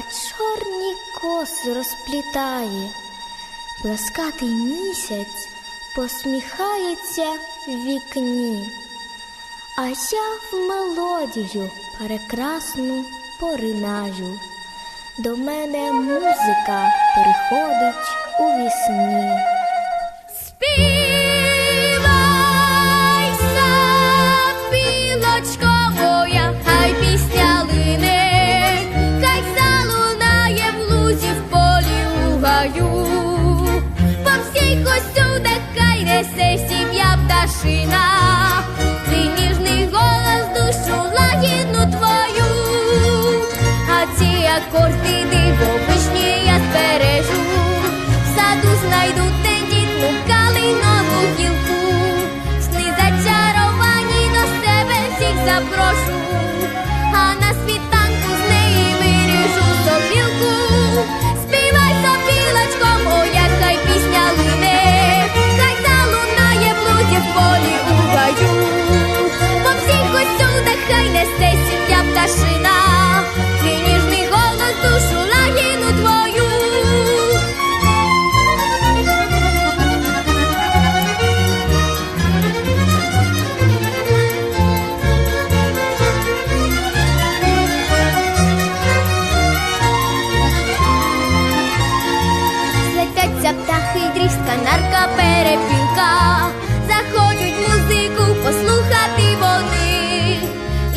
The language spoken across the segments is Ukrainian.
Пташка чорні коси розплітає, Пласкатий місяць посміхається в вікні, а я в мелодію прекрасну поринаю. До мене музика приходить у вісні. Ці акорди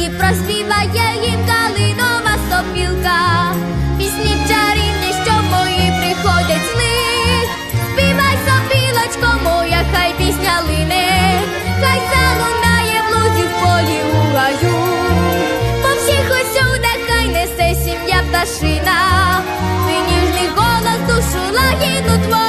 і проспіває їм калинова сопілка, пісні чарівні, що мої приходять з. Співай, сопілочко моя, хай пісня лине, хай залунає в лузі в полі у гаю. По всіх усюдах хай несе сім'я пташина, твій ніжний голос душу лагідну твою.